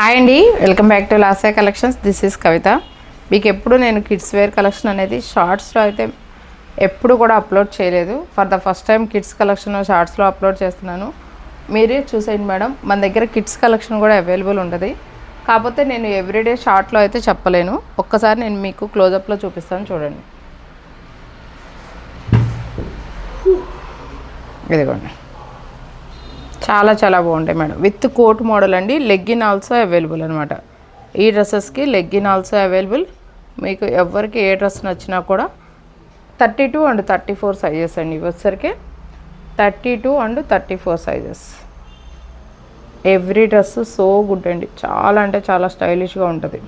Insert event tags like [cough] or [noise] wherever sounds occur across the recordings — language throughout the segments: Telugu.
హాయ్ అండి వెల్కమ్ బ్యాక్ టు లాసే కలెక్షన్స్. This is Kavitha. మీకు ఎప్పుడు నేను కిడ్స్ వేర్ కలెక్షన్ అనేది షార్ట్స్లో అయితే ఎప్పుడు కూడా అప్లోడ్ చేయలేదు. For the first time kids collection షార్ట్స్లో అప్లోడ్ చేస్తున్నాను. మీరే చూసేయండి మేడం. మన దగ్గర కిడ్స్ కలెక్షన్ కూడా అవైలబుల్ ఉంటుంది. కాకపోతే నేను ఎవ్రీడే షార్ట్లో అయితే చెప్పలేను. ఒక్కసారి నేను మీకు క్లోజప్లో చూపిస్తాను చూడండి. ఇదిగోండి. చాలా చాలా బాగుంటాయి మేడం. విత్ కోట్ మోడల్ అండి. లెగ్గిన్ ఆల్సో అవైలబుల్ అనమాట ఈ డ్రెస్సెస్కి లెగ్గిన్ ఆల్సో అవైలబుల్. మీకు ఎవరికి ఏ డ్రెస్ నచ్చినా కూడా thirty two and thirty four sizes అండి ఇవి thirty two and thirty four sizes. Every dress so good అండి. చాలా అంటే చాలా స్టైలిష్గా ఉంటుంది.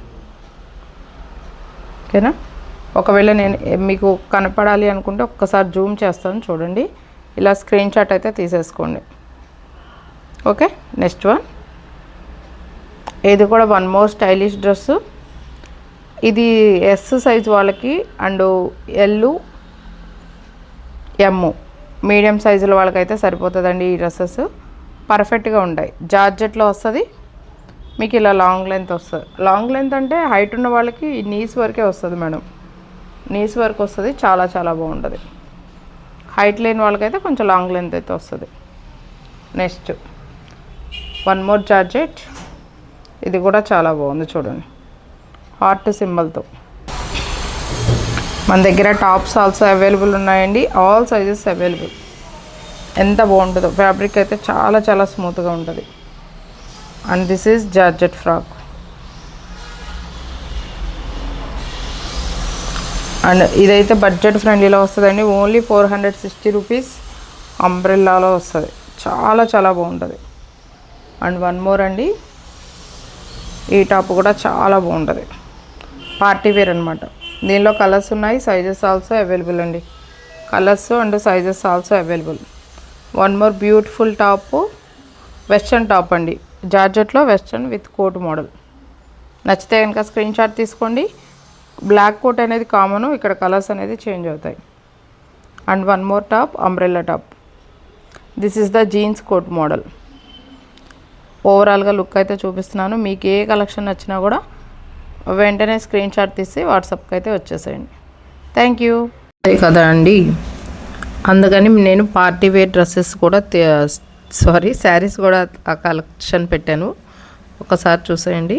ఓకేనా? ఒకవేళ నేను మీకు కనపడాలి అనుకుంటే ఒక్కసారి జూమ్ చేస్తాను చూడండి. ఇలా స్క్రీన్ షాట్ అయితే తీసేసుకోండి. ఓకే నెక్స్ట్ వన్ ఇది కూడా వన్ మోర్ స్టైలిష్ డ్రెస్సు ఇది ఎస్ సైజ్ వాళ్ళకి అండ్ ఎల్ ఎమ్ మీడియం సైజుల వాళ్ళకైతే సరిపోతుందండి ఈ డ్రెస్సెస్ పర్ఫెక్ట్గా ఉంటాయి. జార్జెట్లో వస్తుంది. మీకు ఇలా లాంగ్ లెంత్ వస్తుంది. లాంగ్ లెంత్ అంటే హైట్ ఉన్న వాళ్ళకి నీస్ వరకే వస్తుంది మేడం. నీస్ వరకు వస్తుంది. చాలా చాలా బాగుంటుంది. హైట్ లేని వాళ్ళకైతే కొంచెం లాంగ్ లెంత్ అయితే వస్తుంది. నెక్స్ట్ వన్ మోర్ జార్జెట్ ఇది కూడా చాలా బాగుంది చూడండి. హార్ట్ సింబల్తో మన దగ్గర టాప్స్ ఆల్సో అవైలబుల్ ఉన్నాయండి. ఆల్ సైజెస్ అవైలబుల్ ఎంత బాగుంటుందో. ఫ్యాబ్రిక్ అయితే చాలా చాలా స్మూత్గా ఉంటుంది. And this is georgette frock and ఇదైతే బడ్జెట్ ఫ్రెండ్లీలో వస్తుందండి. Only four hundred sixty rupees అంబ్రెల్లాలో వస్తుంది. చాలా చాలా బాగుంటుంది. అండ్ వన్ మోర్ అండి. ఈ టాప్ కూడా చాలా బాగుంటుంది. పార్టీ వేర్ అనమాట దీనిలో కలర్స్ ఉన్నాయి సైజెస్ ఆల్సో అవైలబుల్ అండి. Colours and sizes also available one more beautiful top western top అండి. జార్జెట్లో వెస్ట్రన్ విత్ కోట్ మోడల్ నచ్చితే కనుక స్క్రీన్ షాట్ తీసుకోండి. బ్లాక్ కోట్ అనేది కామను ఇక్కడ కలర్స్ అనేది చేంజ్ అవుతాయి. And one more top umbrella top this is the jeans coat model ఓవరాల్గా లుక్ అయితే చూపిస్తున్నాను. మీకు ఏ కలెక్షన్ నచ్చినా కూడా వెంటనే స్క్రీన్ షాట్ తీసి వాట్సాప్కి అయితే వచ్చేసేయండి. థ్యాంక్ యూ అదే కదా అండి. అందుకని నేను పార్టీ వేర్ డ్రెస్సెస్ కూడా సారీ శారీస్ కూడా ఆ కలెక్షన్ పెట్టాను. ఒకసారి చూసేయండి.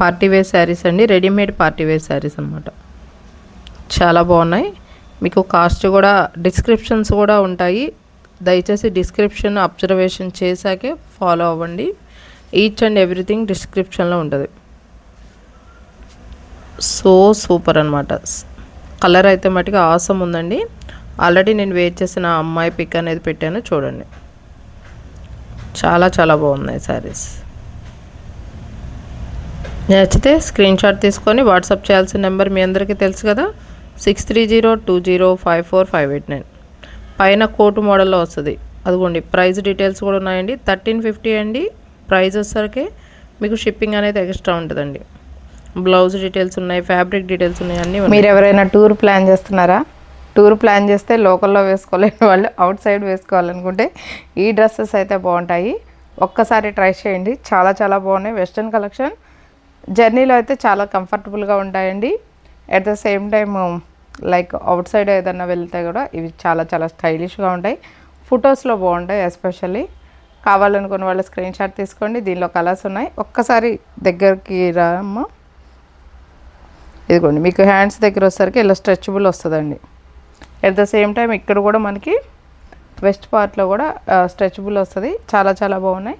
పార్టీ వేర్ శారీస్ అండి. రెడీమేడ్ పార్టీ వేర్ శారీస్ అనమాట చాలా బాగున్నాయి. మీకు కాస్ట్ కూడా డిస్క్రిప్షన్స్ కూడా ఉంటాయి. దయచేసి డిస్క్రిప్షన్ అబ్జర్వేషన్ చేశాకే ఫాలో అవ్వండి. ఈచ్ అండ్ ఎవ్రీథింగ్ డిస్క్రిప్షన్లో ఉంటుంది. సో సూపర్ అనమాట కలర్ అయితే మటుకు ఆసం ఉందండి. ఆల్రెడీ నేను వేట్ చేసిన అమ్మాయి పిక్ అనేది పెట్టాను చూడండి. చాలా చాలా బాగున్నాయి శారీస్ నచ్చితే స్క్రీన్ షాట్ తీసుకొని వాట్సాప్ చేయాల్సిన నెంబర్ మీ అందరికీ తెలుసు కదా? Six three zero two zero five four five eight nine పైన కోటు మోడల్లో వస్తుంది. అదిగోండి ప్రైస్ డీటెయిల్స్ కూడా ఉన్నాయండి. థర్టీన్ ఫిఫ్టీ అండి. ప్రైస్ వచ్చేసరికి మీకు షిప్పింగ్ అనేది ఎక్స్ట్రా ఉంటుందండి. బ్లౌజ్ డీటెయిల్స్ ఉన్నాయి ఫ్యాబ్రిక్ డీటెయిల్స్ ఉన్నాయి అన్నీ మీరు ఎవరైనా టూర్ ప్లాన్ చేస్తున్నారా? టూర్ ప్లాన్ చేస్తే లోకల్లో వేసుకోలేని వాళ్ళు అవుట్ సైడ్ వేసుకోవాలనుకుంటే ఈ డ్రెస్సెస్ అయితే బాగుంటాయి. ఒక్కసారి ట్రై చేయండి. చాలా చాలా బాగున్నాయి. వెస్ట్రన్ కలెక్షన్ జర్నీలో అయితే చాలా కంఫర్టబుల్గా ఉంటాయండి. At the same time like outside ఏదైనా వెళ్తే కూడా ఇవి చాలా చాలా స్టైలిష్గా ఉంటాయి. ఫొటోస్లో బాగుంటాయి ఎస్పెషల్లీ కావాలనుకున్న వాళ్ళు స్క్రీన్ షాట్ తీసుకోండి దీనిలో కలర్స్ ఉన్నాయి. ఒక్కసారి దగ్గరికి రామ్మా. ఇదిగోండి మీకు హ్యాండ్స్ దగ్గర వచ్చేసరికి ఇలా స్ట్రెచబుల్ వస్తుందండి. అట్ ద సేమ్ టైం ఇక్కడ కూడా మనకి వెస్ట్ పార్ట్లో కూడా స్ట్రెచబుల్ వస్తుంది. చాలా చాలా బాగున్నాయి.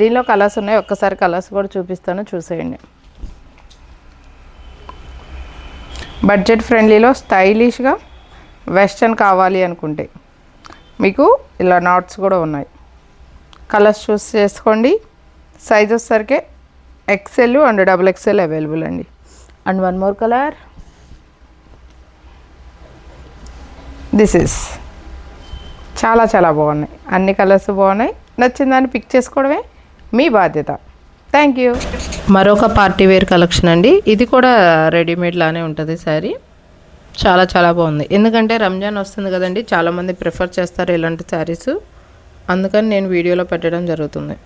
దీనిలో కలర్స్ ఉన్నాయి ఒక్కసారి కలర్స్ కూడా చూపిస్తాను చూసేయండి. బడ్జెట్ ఫ్రెండ్లీలో స్టైలిష్గా వెస్ట్రన్ కావాలి అనుకుంటే. మీకు ఇలా నాట్స్ కూడా ఉన్నాయి. కలర్స్ చూస్ చేసుకోండి. సైజ్ వచ్చేసరికి XL and double XL available అండి. And one more colour. This is చాలా చాలా బాగున్నాయి. అన్ని కలర్స్ బాగున్నాయి. నచ్చిన దాన్ని పిక్ చేసుకోవడమే మీ బాధ్యత. Thank you. మరొక పార్టీ వేర్ కలెక్షన్ అండి. ఇది కూడా రెడీమేడ్ లానే ఉంటుంది శారీ. చాలా చాలా బాగుంది. ఎందుకంటే రంజాన్ వస్తుంది కదండి చాలామంది ప్రిఫర్ చేస్తారు ఇలాంటి శారీస్. అందుకని నేను వీడియోలో పెట్టడం జరుగుతుంది.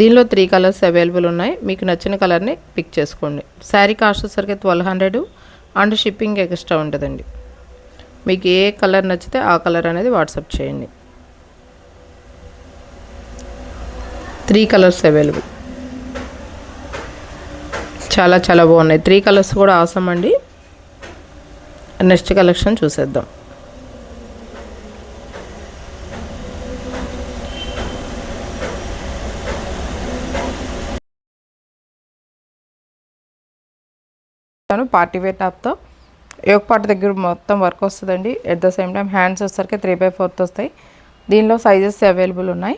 దీనిలో త్రీ కలర్స్ అవైలబుల్ ఉన్నాయి. మీకు నచ్చిన కలర్ని పిక్ చేసుకోండి. శారీ కాస్ట్ వచ్చేసరికి twelve hundred and shipping extra ఉంటుందండి. మీకు ఏ కలర్ నచ్చితే ఆ కలర్ అనేది వాట్సాప్ చేయండి. త్రీ కలర్స్ అవైలబుల్ చాలా చాలా బాగున్నాయి. త్రీ కలర్స్ కూడా అవసరం అండి. నెక్స్ట్ కలెక్షన్ చూసేద్దాం. పార్టీ వేర్ టాప్తో యోగ పార్ట్ దగ్గర మొత్తం వర్క్ వస్తుందండి. At the same time hands వచ్చేసరికి త్రీ బై ఫోర్త్ వస్తాయి. దీనిలో సైజెస్ అవైలబుల్ ఉన్నాయి.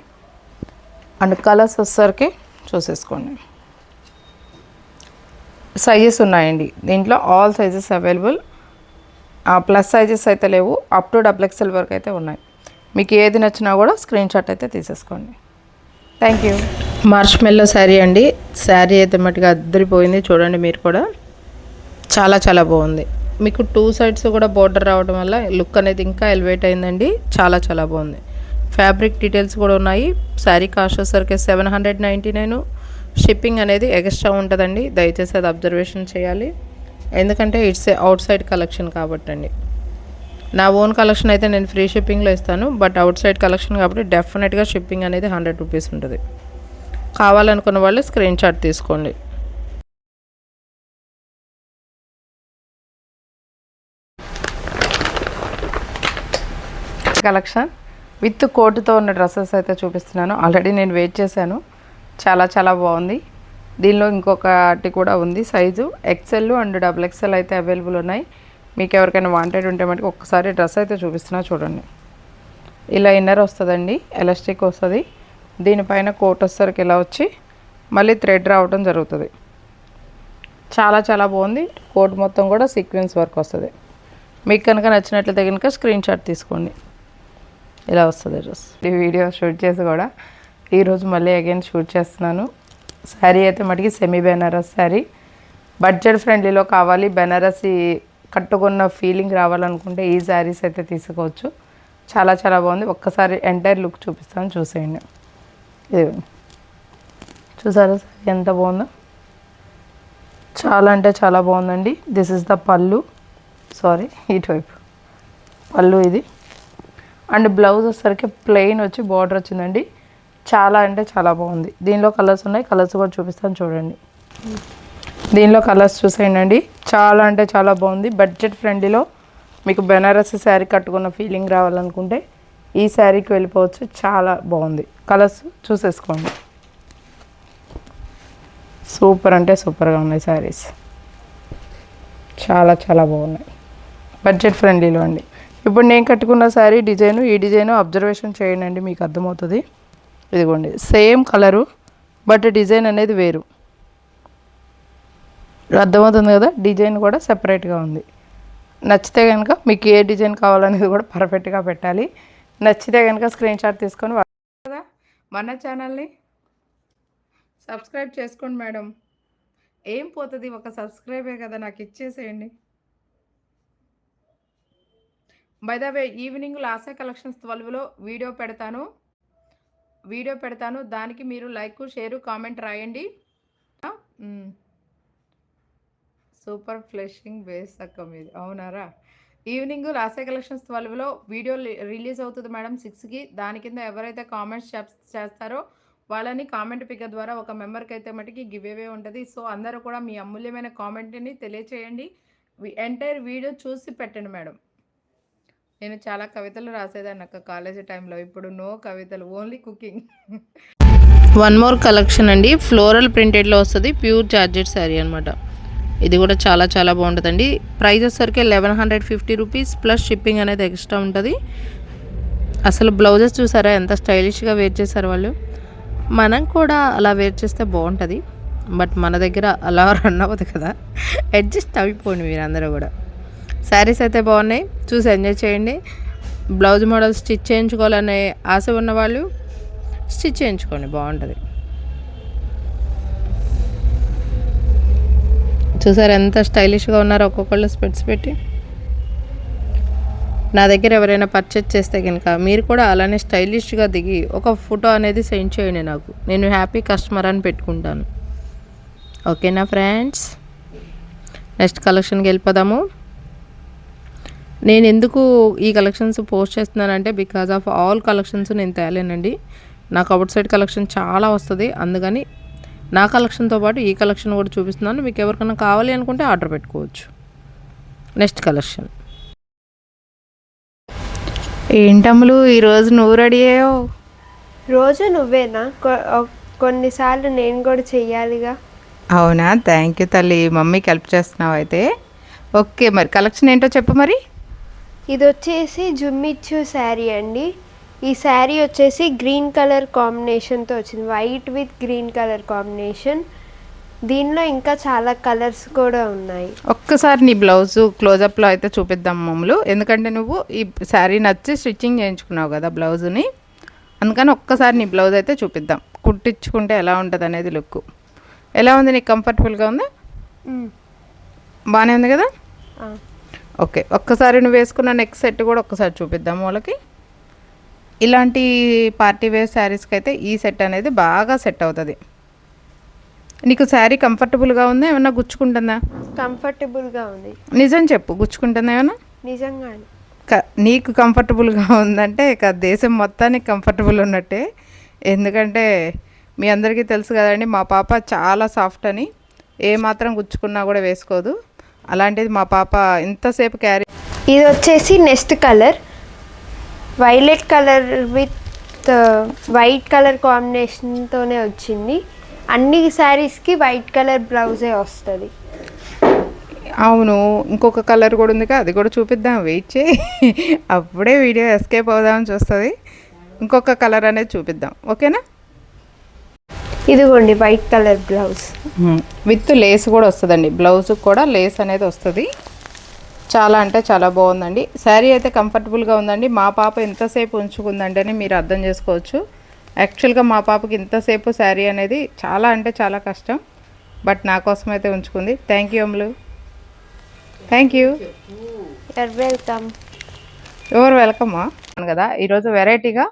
అండ్ కలర్స్ వచ్చేసరికి చూసేసుకోండి. సైజెస్ ఉన్నాయండి. దీంట్లో all sizes available plus sizes అయితే లేవు. అప్ టు డబుల్ ఎక్స్ఎల్ వరకు అయితే ఉన్నాయి. మీకు ఏది నచ్చినా కూడా స్క్రీన్ షాట్ అయితే తీసేసుకోండి. థ్యాంక్ యూ మార్చ్ మెల్లో శారీ అండి. శారీ అయితే మట్టుగా అద్దరిపోయింది. చూడండి మీరు కూడా. చాలా చాలా బాగుంది. మీకు టూ సైడ్స్ కూడా బోర్డర్ రావడం వల్ల లుక్ అనేది ఇంకా ఎలివేట్ అయిందండి. చాలా చాలా బాగుంది. ఫ్యాబ్రిక్ డీటెయిల్స్ కూడా ఉన్నాయి. శారీ కాస్ట్ వచ్చేసరికి seven hundred ninety nine shipping అనేది ఎక్స్ట్రా ఉంటుందండి. దయచేసి అది అబ్జర్వేషన్ చేయాలి. ఎందుకంటే ఇట్స్ అవుట్ సైడ్ కలెక్షన్ కాబట్టి అండి నా ఓన్ కలెక్షన్ అయితే నేను ఫ్రీ షిప్పింగ్లో ఇస్తాను. బట్ అవుట్ సైడ్ కలెక్షన్ కాబట్టి డెఫినెట్గా షిప్పింగ్ అనేది హండ్రెడ్ రూపీస్ ఉంటుంది. కావాలనుకున్న వాళ్ళు స్క్రీన్ షాట్ తీసుకోండి. కలెక్షన్ విత్ కోటుతో ఉన్న డ్రెస్సెస్ అయితే చూపిస్తున్నాను. ఆల్రెడీ నేను వెయిట్ చేశాను. చాలా చాలా బాగుంది. దీనిలో ఇంకొకటి కూడా ఉంది. Size XL and double XL అయితే అవైలబుల్ ఉన్నాయి. మీకు ఎవరికైనా వాంటెడ్ ఉంటే మటుకు ఒక్కసారి డ్రెస్ అయితే చూపిస్తున్నా చూడండి. ఇలా ఇన్నర్ వస్తుందండి ఎలాస్టిక్ వస్తుంది. దీనిపైన కోట్ వచ్చేసరికి ఇలా వచ్చి మళ్ళీ థ్రెడ్ రావడం జరుగుతుంది. చాలా చాలా బాగుంది. కోట్ మొత్తం కూడా సీక్వెన్స్ వర్క్ వస్తుంది. మీకు కనుక నచ్చినట్లయితే కనుక స్క్రీన్ షాట్ తీసుకోండి. ఇలా వస్తుంది డ్రెస్. ఈ వీడియో షూట్ చేసి కూడా ఈరోజు మళ్ళీ అగైన్ షూట్ చేస్తున్నాను. శారీ అయితే మటుకి సెమీ బెనారస్ శారీ బడ్జెట్ ఫ్రెండ్లీలో కావాలి బెనారసి కట్టుకున్న ఫీలింగ్ రావాలనుకుంటే ఈ శారీస్ అయితే తీసుకోవచ్చు. చాలా చాలా బాగుంది. ఒక్కసారి ఎంటైర్ లుక్ చూపిస్తాను చూసేయండి. ఇది చూసారా సారీ ఎంత బాగుందో? చాలా అంటే చాలా బాగుందండి. దిస్ ఇస్ ద పళ్ళు సారీ ఇటువైపు పళ్ళు ఇది. అండ్ బ్లౌజ్ వచ్చేసరికి ప్లెయిన్ వచ్చి బార్డర్ వచ్చిందండి. చాలా అంటే చాలా బాగుంది. దీనిలో కలర్స్ ఉన్నాయి. కలర్స్ కూడా చూపిస్తాను చూడండి. దీనిలో కలర్స్ చూసేయండి చాలా అంటే చాలా బాగుంది. బడ్జెట్ ఫ్రెండ్లీలో మీకు బెనారస్ శారీ కట్టుకున్న ఫీలింగ్ రావాలనుకుంటే ఈ శారీకి వెళ్ళిపోవచ్చు. చాలా బాగుంది. కలర్స్ చూసేసుకోండి. సూపర్ అంటే సూపర్గా ఉన్నాయి శారీస్ చాలా చాలా బాగున్నాయి. బడ్జెట్ ఫ్రెండ్లీలో అండి. ఇప్పుడు నేను కట్టుకున్న శారీ డిజైను ఈ డిజైను అబ్జర్వేషన్ చేయండి మీకు అర్థమవుతుంది. ఇదిగోండి సేమ్ కలరు బట్ డిజైన్ అనేది వేరు. అర్థమవుతుంది కదా డిజైన్ కూడా సెపరేట్గా ఉంది. నచ్చితే కనుక మీకు ఏ డిజైన్ కావాలనేది కూడా పర్ఫెక్ట్గా పెట్టాలి. నచ్చితే కనుక స్క్రీన్ షాట్ తీసుకొని కదా. మన ఛానల్ని సబ్స్క్రైబ్ చేసుకోండి మేడం. ఏం పోతుంది ఒక సబ్స్క్రైబే కదా నాకు ఇచ్చేసేయండి. బై ద వే ఈవినింగ్ లాసే కలెక్షన్స్ ట్వెల్వ్లో వీడియో పెడతాను. వీడియో పెడతాను. దానికి మీరు లైక్ షేరు కామెంట్ రాయండి. సూపర్ ఫ్లెషింగ్ బేస్ అక్క మీది. అవునారా? ఈవినింగ్ లాసే కలెక్షన్స్ ట్వెల్వ్లో వీడియో రిలీజ్ అవుతుంది మేడం సిక్స్కి. దాని కింద ఎవరైతే కామెంట్స్ చేస్తారో వాళ్ళని కామెంట్ పిక్ ద్వారా ఒక మెంబర్కి అయితే మటుకి గివ్ అవే ఉంటుంది. సో అందరూ కూడా మీ అమూల్యమైన కామెంట్ని తెలియచేయండి. ఎంటైర్ వీడియో చూసి పెట్టండి మేడం. నేను చాలా కవితలు రాసేదాన్ని అక్క కాలేజీ టైంలో. ఇప్పుడు నో కవితలు only cooking. One more collection అండి. ఫ్లోరల్ ప్రింటెడ్లో వస్తుంది. ప్యూర్ జార్జెట్ శారీ అనమాట ఇది కూడా చాలా చాలా బాగుంటుందండి. ప్రైస్ వచ్చేసరికి eleven hundred fifty rupees plus shipping అనేది ఎక్స్ట్రా ఉంటుంది. అసలు బ్లౌజెస్ చూసారా? ఎంత స్టైలిష్గా వేర్ చేశారు వాళ్ళు. మనం కూడా అలా వేర్ చేస్తే బాగుంటుంది. బట్ మన దగ్గర అలా [laughs] రన్ అవ్వదు కదా. అడ్జస్ట్ అయిపోండి మీరు అందరూ కూడా. శారీస్ అయితే బాగున్నాయి. చూసి ఎంజాయ్ చేయండి. బ్లౌజ్ మోడల్ స్టిచ్ చేయించుకోవాలనే ఆశ ఉన్నవాళ్ళు స్టిచ్ చేయించుకోండి. బాగుంటుంది. చూసారు ఎంత స్టైలిష్గా ఉన్నారు ఒక్కొక్కళ్ళు స్పెట్స్ పెట్టి. నా దగ్గర ఎవరైనా పర్చేజ్ చేస్తే కనుక మీరు కూడా అలానే స్టైలిష్గా దిగి ఒక ఫోటో అనేది సెండ్ చేయండి నాకు. నేను హ్యాపీ కస్టమర్ అని పెట్టుకుంటాను. ఓకేనా ఫ్రెండ్స్ నెక్స్ట్ కలెక్షన్కి వెళ్ళిపోదాము. నేను ఎందుకు ఈ కలెక్షన్స్ పోస్ట్ చేస్తున్నానంటే బికాజ్ ఆఫ్ ఆల్ కలెక్షన్స్ నేను తేలేనండి. నాకు అవుట్ సైడ్ కలెక్షన్ చాలా వస్తుంది. అందుకని నా కలెక్షన్తో పాటు ఈ కలెక్షన్ కూడా చూపిస్తున్నాను. మీకు ఎవరికైనా కావాలి అనుకుంటే ఆర్డర్ పెట్టుకోవచ్చు. Next collection. ఏంటమ్ములు ఈరోజు నువ్వు రెడీ అయ్యావు? రోజు నువ్వేనా? కొన్నిసార్లు నేను కూడా చెయ్యాలిగా. అవునా? థ్యాంక్ యూ తల్లి. మమ్మీకి హెల్ప్ చేస్తున్నావు అయితే ఓకే మరి కలెక్షన్ ఏంటో చెప్పు మరి. ఇది వచ్చేసి జుమ్మిచ్చు శారీ అండి. ఈ శారీ వచ్చేసి గ్రీన్ కలర్ కాంబినేషన్తో వచ్చింది. White with green colour combination. దీనిలో ఇంకా చాలా కలర్స్ కూడా ఉన్నాయి. ఒక్కసారి నీ బ్లౌజ్ క్లోజప్లో అయితే చూపిద్దాం మమ్మలు. ఎందుకంటే నువ్వు ఈ శారీ నచ్చి స్టిచ్చింగ్ చేయించుకున్నావు కదా బ్లౌజ్ని. అందుకని ఒక్కసారి నీ బ్లౌజ్ అయితే చూపిద్దాం. కుట్టించుకుంటే ఎలా ఉంటుంది అనేది లుక్. ఎలా ఉంది? నీకు కంఫర్టబుల్గా ఉందా? బాగానే ఉంది కదా? ఓకే. ఒక్కసారి నువ్వు వేసుకున్న నెక్ సెట్ కూడా ఒక్కసారి చూపిద్దాం వాళ్ళకి. ఇలాంటి పార్టీ వేర్ శారీస్కి అయితే ఈ సెట్ అనేది బాగా సెట్ అవుతుంది. నీకు శారీ కంఫర్టబుల్గా ఉందా? ఏమన్నా గుచ్చుకుంటుందా? కంఫర్టబుల్గా ఉంది. నిజం చెప్పు గుచ్చుకుంటుందా ఏమన్నా? నిజంగానే. క నీకు కంఫర్టబుల్గా ఉందంటే ఇక దేశం మొత్తానికి కంఫర్టబుల్ ఉన్నట్టే. ఎందుకంటే మీ అందరికీ తెలుసు కదండి మా పాప చాలా సాఫ్ట్ అని. ఏ మాత్రం గుచ్చుకున్నా కూడా వేసుకోదు. అలాంటిది మా పాప ఇంతసేపు క్యారీ ఇది వచ్చేసి next colour. Violet colour with white colour కాంబినేషన్తోనే వచ్చింది. అన్ని శారీస్కి వైట్ కలర్ బ్లౌజే వస్తుంది. అవును ఇంకొక కలర్ కూడా ఉంది అది కూడా చూపిద్దాం. వెయిట్ చేయి. అప్పుడే వీడియో ఎస్కేప్ అవుదామని చూస్తుంది. ఇంకొక కలర్ అనేది చూపిద్దాం. ఓకేనా ఇదిగోండి white colour blouse with lace కూడా వస్తుందండి. బ్లౌజ్ కూడా లేస్ అనేది వస్తుంది. చాలా అంటే చాలా బాగుందండి. శారీ అయితే కంఫర్టబుల్గా ఉందండి. మా పాప ఎంతసేపు ఉంచుకుందండి అని మీరు అర్థం చేసుకోవచ్చు. యాక్చువల్గా మా పాపకి ఇంతసేపు శారీ అనేది చాలా అంటే చాలా కష్టం. బట్ నా కోసం అయితే ఉంచుకుంది. Thank you Ammulu thank you welcome ఎవరు వెల్కమ్మా కదా ఈరోజు వెరైటీగా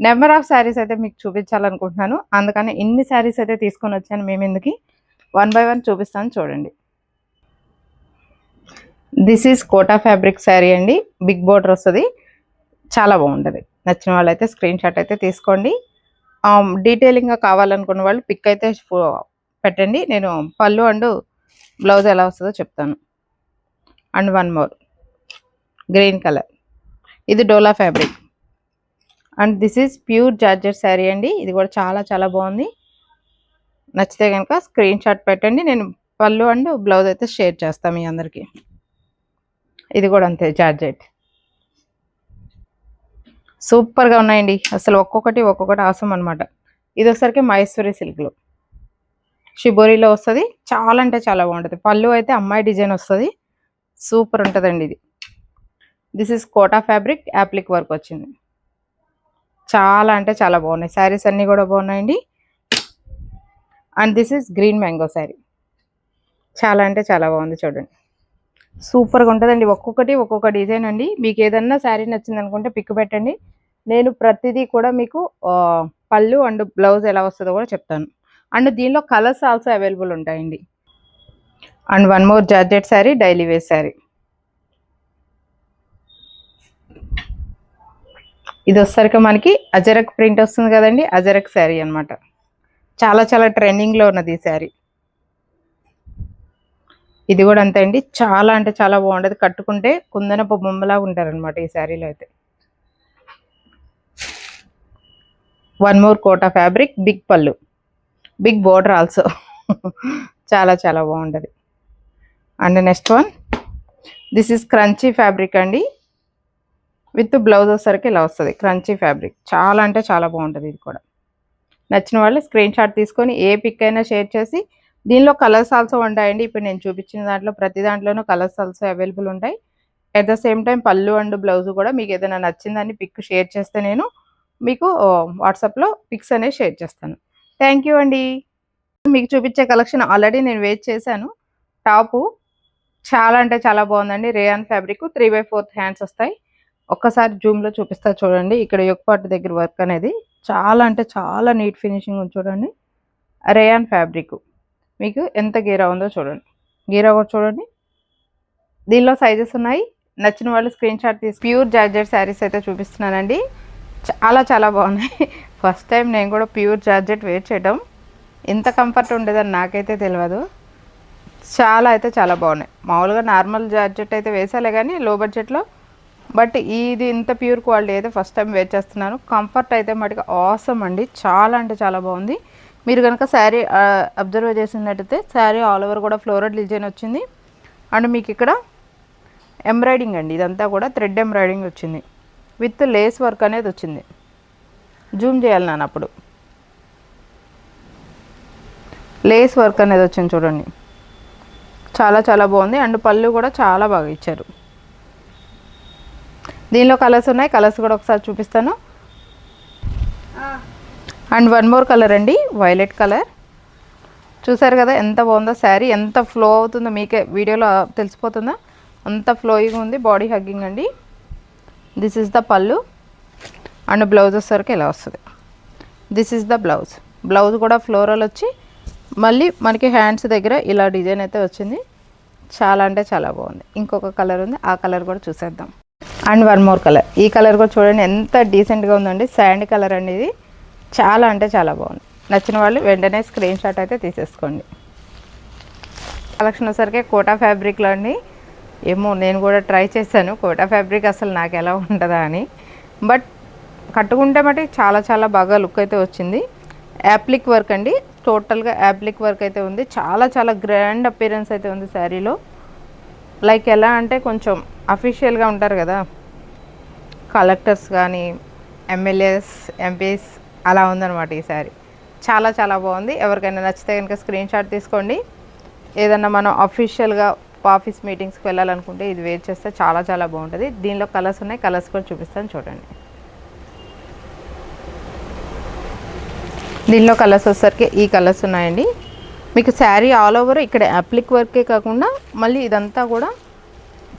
నెంబర్ ఆఫ్ శారీస్ అయితే మీకు చూపించాలనుకుంటున్నాను. అందుకని ఇన్ని శారీస్ అయితే తీసుకొని వచ్చాను మేము ఇందుకు వన్ బై వన్ చూపిస్తాను చూడండి. This is Kota fabric sari అండి. బిగ్ బోర్డర్ వస్తుంది. చాలా బాగుంటుంది. నచ్చిన వాళ్ళైతే స్క్రీన్ షాట్ అయితే తీసుకోండి. Um, డీటెయిలింగ్గా కావాలనుకున్న వాళ్ళు పిక్ అయితే పెట్టండి. నేను పళ్ళు అండ్ బ్లౌజ్ ఎలా వస్తుందో చెప్తాను. And one more green colour ఇది Dola fabric and this is pure georgette sari అండి. ఇది కూడా చాలా చాలా బాగుంది. నచ్చితే కనుక స్క్రీన్ షాట్ పెట్టండి. నేను పళ్ళు అండ్ బ్లౌజ్ అయితే షేర్ చేస్తాను మీ అందరికీ. ఇది కూడా అంతే జార్జెట్. సూపర్గా ఉన్నాయండి. అసలు ఒక్కొక్కటి ఒక్కొక్కటి ఆసం అనమాట ఇది ఒకసారికి మహేశ్వరి సిల్క్లో. షిబోరిలో వస్తుంది. చాలా అంటే చాలా బాగుంటుంది. పళ్ళు అయితే అమ్మాయి డిజైన్ వస్తుంది. సూపర్ ఉంటుందండి ఇది. This is Kota fabric applique work వచ్చింది. చాలా అంటే చాలా బాగున్నాయి. శారీస్ అన్నీ కూడా బాగున్నాయండి. And this is green mango sari. చాలా అంటే చాలా బాగుంది చూడండి. సూపర్గా ఉంటుందండి. ఒక్కొక్కటి ఒక్కొక్క డిజైన్ అండి. మీకు ఏదన్నా శారీ నచ్చింది అనుకుంటే పిక్ పెట్టండి. నేను ప్రతిదీ కూడా మీకు పళ్ళు అండ్ బ్లౌజ్ ఎలా వస్తుందో కూడా చెప్తాను. అండ్ దీనిలో కలర్స్ ఆల్సో అవైలబుల్ ఉంటాయండి. And one more georgette sari daily wear sari. ఇది వచ్చేసరికి మనకి అజరక్ ప్రింట్ వస్తుంది కదండి అజరక్ శారీ అన్నమాట. చాలా చాలా ట్రెండింగ్లో ఉన్నది ఈ శారీ. ఇది కూడా అంతే అండి. చాలా అంటే చాలా బాగుంటుంది. కట్టుకుంటే కుందనపు బొమ్మలా ఉంటారనమాట ఈ శారీలో అయితే. One more Kota fabric big పళ్ళు బిగ్ బోర్డర్ ఆల్సో చాలా చాలా బాగుంటుంది. And next one this is crunchy fabric అండి. విత్ బ్లౌజ్ వచ్చేసరికి ఇలా వస్తుంది. Crunchy fabric. చాలా అంటే చాలా బాగుంటుంది ఇది కూడా. నచ్చిన వాళ్ళు స్క్రీన్ షాట్ తీసుకొని ఏ పిక్ అయినా షేర్ చేసి దీనిలో కలర్స్ ఆల్సో ఉంటాయండి. ఇప్పుడు నేను చూపించిన దాంట్లో ప్రతి దాంట్లోనూ కలర్స్ ఆల్సో అవైలబుల్ ఉంటాయి. అట్ ద సేమ్ టైం పళ్ళు అండ్ బ్లౌజ్ కూడా మీకు ఏదైనా నచ్చిందని పిక్ షేర్ చేస్తే నేను మీకు వాట్సాప్లో పిక్స్ అనేవి షేర్ చేస్తాను. థ్యాంక్ యూ అండి. మీకు చూపించే కలెక్షన్ ఆల్రెడీ నేను వెయిట్ చేశాను. టాపు చాలా అంటే చాలా బాగుందండి. Rayon fabric three by fourth hands వస్తాయి. ఒక్కసారి జూమ్లో చూపిస్తా చూడండి. ఇక్కడ యొక్కపాటు దగ్గర వర్క్ అనేది చాలా అంటే చాలా నీట్ ఫినిషింగ్ ఉంది చూడండి. Rayon fabric. మీకు ఎంత గీరా ఉందో చూడండి. గీరా కూడా చూడండి. దీనిలో సైజెస్ ఉన్నాయి. నచ్చిన వాళ్ళు స్క్రీన్ షాట్ తీసి ప్యూర్ జార్జెట్ శారీస్ అయితే చూపిస్తున్నానండి. చాలా చాలా బాగున్నాయి. [laughs] ఫస్ట్ టైం నేను కూడా ప్యూర్ జార్జెట్ వేర్ చేయడం. ఇంత కంఫర్ట్ ఉండేదని నాకైతే తెలియదు చాలా అయితే చాలా బాగున్నాయి. మామూలుగా నార్మల్ జార్జెట్ అయితే వేసాలే కానీ లో బడ్జెట్లో బట్ ఇది ఇంత ప్యూర్ క్వాలిటీ అయితే ఫస్ట్ టైం వేర్ చేస్తున్నాను. కంఫర్ట్ అయితే మటుకు ఆసమ్ అండి. చాలా అంటే చాలా బాగుంది. మీరు కనుక శారీ అబ్జర్వ్ చేసినట్టయితే శారీ ఆల్ ఓవర్ కూడా ఫ్లోరల్ డిజైన్ వచ్చింది. అండ్ మీకు ఇక్కడ ఎంబ్రాయిడింగ్ అండి. ఇదంతా కూడా థ్రెడ్ ఎంబ్రాయిడింగ్ వచ్చింది. విత్ లేస్ వర్క్ అనేది వచ్చింది. జూమ్ చేయాలి నాన్న అప్పుడు. లేస్ వర్క్ అనేది వచ్చింది చూడండి. చాలా చాలా బాగుంది. అండ్ పళ్ళు కూడా చాలా బాగా ఇచ్చారు. దీనిలో కలర్స్ ఉన్నాయి కలర్స్ కూడా ఒకసారి చూపిస్తాను. అండ్ వన్ మోర్ కలర్ అండి వైలెట్ కలర్. చూసారు కదా ఎంత బాగుందో శారీ ఎంత ఫ్లో అవుతుందో మీకే వీడియోలో తెలిసిపోతుందా? అంత ఫ్లోయింగ్ ఉంది బాడీ హగ్గింగ్ అండి. దిస్ ఇస్ ద పళ్ళు. అండ్ బ్లౌజ్ వచ్చేసరికి ఇలా వస్తుంది. This is the blouse blouse కూడా ఫ్లోరల్ వచ్చి మళ్ళీ మనకి హ్యాండ్స్ దగ్గర ఇలా డిజైన్ అయితే వచ్చింది. చాలా అంటే చాలా బాగుంది. ఇంకొక కలర్ ఉంది ఆ కలర్ కూడా చూసేద్దాం. అండ్ వన్ మోర్ కలర్ ఈ కలర్ కూడా చూడండి ఎంత డీసెంట్గా ఉందండి. శాండ్ కలర్ అనేది చాలా అంటే చాలా బాగుంది. నచ్చిన వాళ్ళు వెంటనే స్క్రీన్ షాట్ అయితే తీసేసుకోండి. కలెక్షన్ వచ్చేసరికి కోటా ఫ్యాబ్రిక్లో అండి. ఏమో నేను కూడా ట్రై చేశాను. కోటా ఫ్యాబ్రిక్ అసలు నాకు ఎలా ఉంటుందా అని. బట్ కట్టుకుంటే మట్టి చాలా చాలా బాగా లుక్ అయితే వచ్చింది. యాప్లిక్ వర్క్ అండి. టోటల్గా యాప్లిక్ వర్క్ అయితే ఉంది. చాలా చాలా గ్రాండ్ అపీరెన్స్ అయితే ఉంది శారీలో. లైక్ ఎలా అంటే కొంచెం అఫీషియల్గా ఉంటారు కదా? కలెక్టర్స్ కానీ ఎమ్మెల్యేస్ ఎంపీస్ అలా ఉందన్నమాట ఈసారి చాలా చాలా బాగుంది. ఎవరికైనా నచ్చితే కనుక స్క్రీన్ షాట్ తీసుకోండి. ఏదన్నా మనం అఫీషియల్గా ఆఫీస్ మీటింగ్స్కి వెళ్ళాలనుకుంటే ఇది వేర్ చేస్తే చాలా చాలా బాగుంటుంది. దీనిలో కలర్స్ ఉన్నాయి. కలర్స్ కూడా చూపిస్తాను చూడండి. దీనిలో కలర్స్ వచ్చేసరికి ఈ కలర్స్ ఉన్నాయండి. మీకు శారీ ఆల్ ఓవర్ ఇక్కడ అప్లిక్ వర్కే కాకుండా మళ్ళీ ఇదంతా కూడా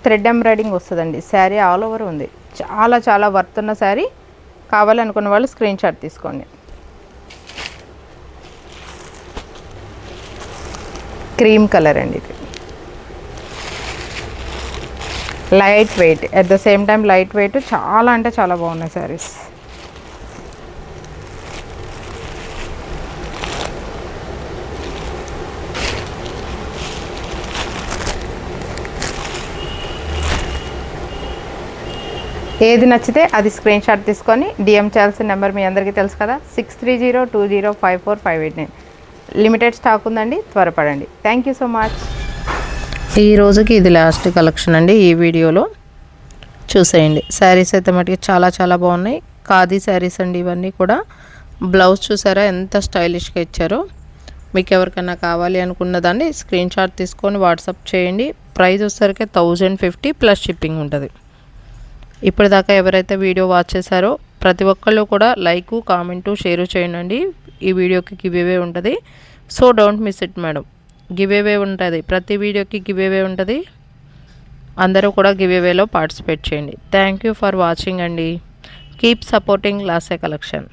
థ్రెడ్ ఎంబ్రాయిడింగ్ వస్తుందండి. శారీ ఆల్ ఓవర్ ఉంది. చాలా చాలా వర్త్ ఉన్న శారీ. కావాలనుకున్న వాళ్ళు స్క్రీన్ షాట్ తీసుకోండి. క్రీమ్ కలర్ అండి ఇది. Light weight. At the same time light weight. చాలా అంటే చాలా బాగున్నాయి శారీస్. ఏది నచ్చితే అది స్క్రీన్ షాట్ తీసుకొని డిఎం చేయాల్సిన నెంబర్ మీ అందరికీ తెలుసు కదా six three zero two zero five four five eight nine limited stock ఉందండి త్వరపడండి. థ్యాంక్ యూ సో మచ్ ఈ రోజుకి ఇది లాస్ట్ కలెక్షన్ అండి ఈ వీడియోలో చూసేయండి. శారీస్ అయితే మటుకు చాలా చాలా బాగున్నాయి. ఖాదీ శారీస్ అండి ఇవన్నీ కూడా. బ్లౌజ్ చూసారా ఎంత స్టైలిష్గా ఇచ్చారో. మీకు ఎవరికైనా కావాలి అనుకున్న దాన్ని స్క్రీన్ షాట్ తీసుకొని వాట్సాప్ చేయండి. ప్రైస్ వచ్చేసరికి థౌజండ్ ఫిఫ్టీ ప్లస్ షిప్పింగ్ ఉంటుంది. ఇప్పటిదాకా ఎవరైతే వీడియో వాచ్ చేశారో ప్రతి ఒక్కళ్ళు కూడా లైక్ కామెంటు షేరు చేయండి. ఈ వీడియోకి గివేవే ఉంటుంది. So don't miss it madam. Giveaway ఉంటుంది. ప్రతి వీడియోకి గివ్ అవే ఉంటుంది. అందరూ కూడా గివ్ అవేలో పార్టిసిపేట్ చేయండి. థ్యాంక్ యూ ఫర్ వాచింగ్ అండి. కీప్ సపోర్టింగ్ లాసే కలెక్షన్.